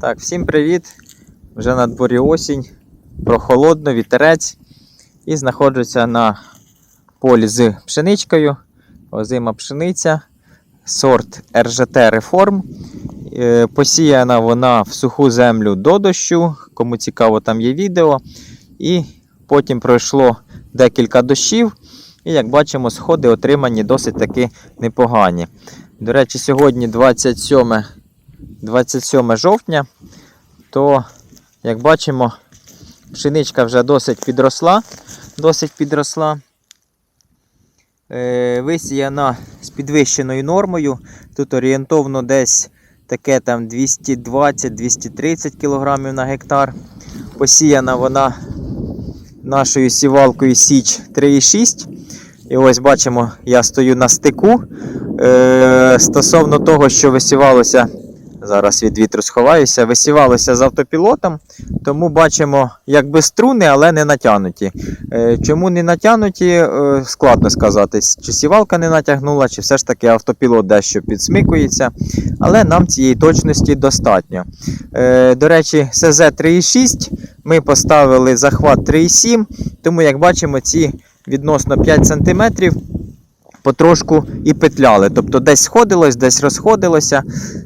Так, всім привіт! Вже на дворі осінь, прохолодно, вітерець. І знаходжуся на полі з пшеничкою. Озима пшениця, сорт РЖТ Реформ. Е, Посіяна вона в суху землю до дощу. Кому цікаво, там є відео. І потім пройшло декілька дощів. І як бачимо, сходи отримані досить таки непогані. До речі, сьогодні 27 27 жовтня, то, як бачимо, пшеничка вже досить підросла. Досить підросла. Е, висіяна з підвищеною нормою. Тут орієнтовно десь таке там 220-230 кг на гектар. Посіяна вона нашою сівалкою Січ 3,6. І ось бачимо, я стою на стику. Е, стосовно того, що висівалося, зараз від вітру сховаюся, висівалося з автопілотом, тому бачимо, якби струни, але не натягнуті. Е, чому не натягнуті, е, складно сказати, чи сівалка не натягнула, чи все ж таки автопілот дещо підсмикується, але нам цієї точності достатньо. Е, до речі, СЗ 3,6 ми поставили захват 3,7, тому, як бачимо, ці відносно 5 см потрошку і петляли. Тобто десь сходилось, десь розходилося.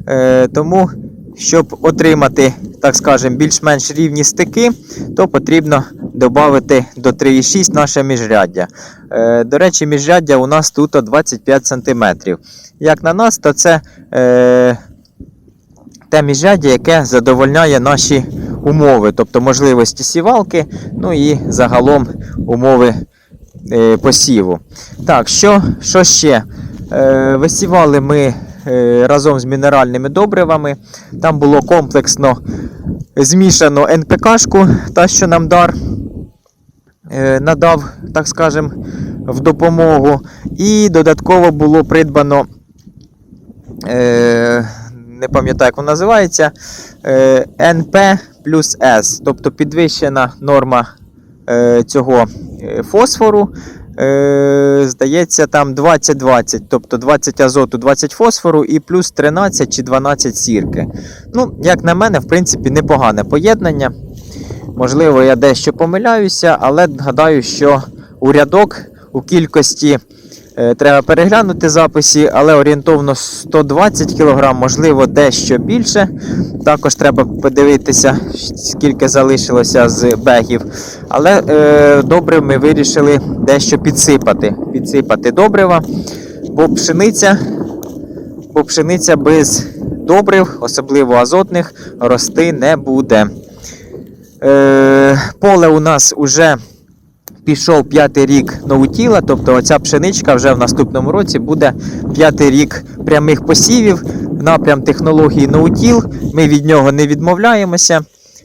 Е, тому, щоб отримати, так скажемо, більш-менш рівні стики, то потрібно додати до 3,6 наше міжряддя. Е, до речі, міжряддя у нас тут 25 см. Як на нас, то це е, те міжряддя, яке задовольняє наші умови, тобто можливості сівалки, ну і загалом умови посіву. Так, що, що ще? Е, висівали ми е, разом з мінеральними добривами. Там було комплексно змішано НПКшку, та, що нам дар е, надав, так скажем, в допомогу. І додатково було придбано. Е, не пам'ятаю, як воно називається, е, НП плюс С, тобто підвищена норма е, цього е, фосфору. Е, здається, там 20-20, тобто 20 азоту, 20 фосфору і плюс 13 чи 12 сірки. Ну, як на мене, в принципі, непогане поєднання. Можливо, я дещо помиляюся, але гадаю, що у рядок у кількості е, треба переглянути записі, але орієнтовно 120 кг, можливо, дещо більше. Також треба подивитися, скільки залишилося з бегів. Але е, добре ми вирішили дещо підсипати. Підсипати добрива, бо пшениця, бо пшениця без добрив, особливо азотних, рости не буде. Е, поле у нас уже пішов п'ятий рік ноутіла, тобто оця пшеничка вже в наступному році буде п'ятий рік прямих посівів, напрям технології ноутіл. Ми від нього не відмовляємося.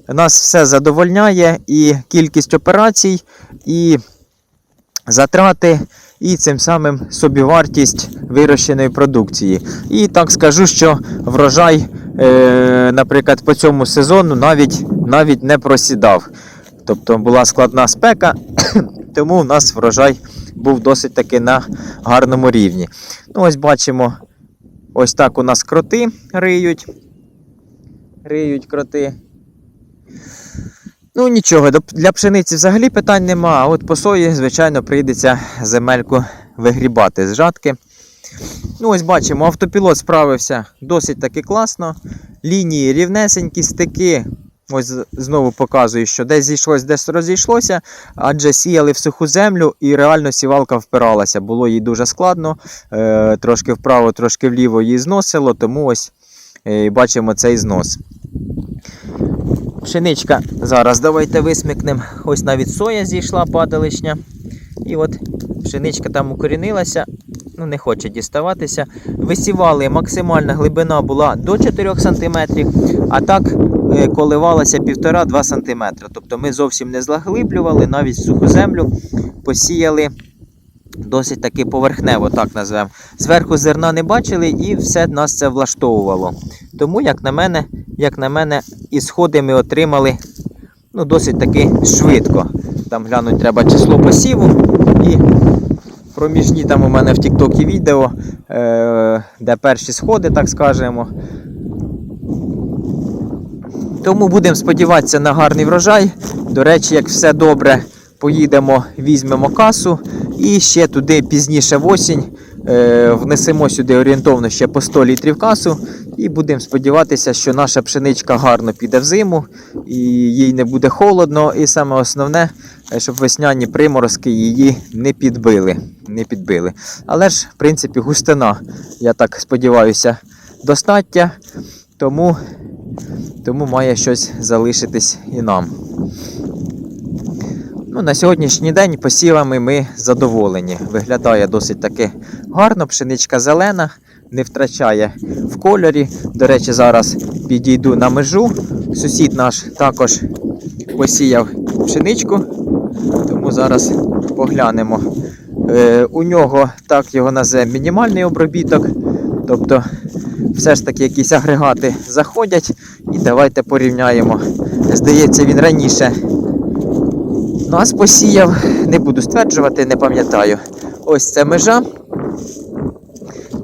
Нас все задовольняє і кількість операцій, і затрати, і цим самим собівартість вирощеної продукції. І так скажу, що врожай, е, наприклад, по цьому сезону навіть, навіть не просідав. Тобто була складна спека, тому у нас врожай був досить таки на гарному рівні. Ну, ось бачимо, ось так у нас кроти риють. Риють кроти. Ну нічого, для пшениці взагалі питань нема, а от по сої, звичайно, прийдеться земельку вигрібати з жатки. Ну, ось бачимо, автопілот справився досить таки класно. Лінії рівнесенькі, стики. Ось знову показую, що десь зійшлось, десь розійшлося, адже сіяли в суху землю і реально сівалка впиралася. Було їй дуже складно. Е, трошки вправо, трошки вліво її зносило, тому ось е, бачимо цей знос. Пшеничка. Зараз давайте висмикнемо. Ось навіть соя зійшла падалишня. І от пшеничка там укорінилася, ну не хоче діставатися. Висівали, максимальна глибина була до 4 см, а так коливалася 1,5-2 см. Тобто ми зовсім не заглиблювали, навіть суху землю посіяли досить таки поверхнево, так назвемо. Зверху зерна не бачили і все нас це влаштовувало. Тому, як на мене, як на мене, і сходи ми отримали ну, досить таки швидко. Там глянуть треба число посіву і проміжні там у мене в Тіктокі відео, е, де перші сходи, так скажемо. Тому будемо сподіватися на гарний врожай. До речі, як все добре, поїдемо, візьмемо касу і ще туди пізніше в осінь е, внесемо сюди орієнтовно ще по 100 літрів касу. І будемо сподіватися, що наша пшеничка гарно піде в зиму, і їй не буде холодно. І саме основне, е, щоб весняні приморозки її не підбили. Не підбили. Але ж, в принципі, густина, я так сподіваюся, достатня. Тому, тому має щось залишитись і нам. Ну, на сьогоднішній день посівами ми задоволені. Виглядає досить таки гарно, пшеничка зелена, не втрачає в кольорі. До речі, зараз підійду на межу. Сусід наш також посіяв пшеничку, тому зараз поглянемо. Е, у нього так його називаємо мінімальний обробіток. Тобто, все ж таки якісь агрегати заходять. І давайте порівняємо. Здається, він раніше нас посіяв, не буду стверджувати, не пам'ятаю. Ось це межа.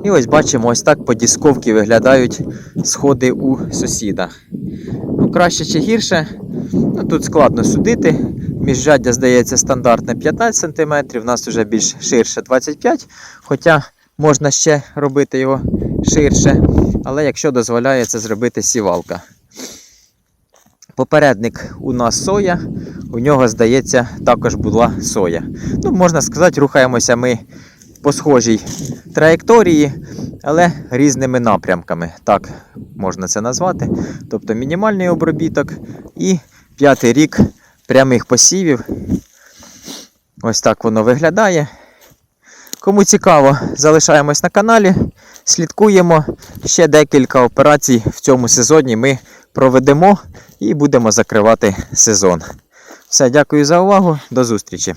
І ось бачимо, ось так по дісковці виглядають сходи у сусіда. Ну, краще чи гірше, ну, тут складно судити. Міжжаддя, здається, стандартне 15 см, у нас вже більш ширше 25 Хоча можна ще робити його ширше, але якщо дозволяє це зробити сівалка. Попередник у нас соя, у нього, здається, також була соя. Ну, можна сказати, рухаємося ми по схожій траєкторії, але різними напрямками. Так можна це назвати. Тобто мінімальний обробіток і п'ятий рік прямих посівів. Ось так воно виглядає. Кому цікаво, залишаємось на каналі, слідкуємо. Ще декілька операцій в цьому сезоні ми проведемо і будемо закривати сезон. Все, дякую за увагу, до зустрічі.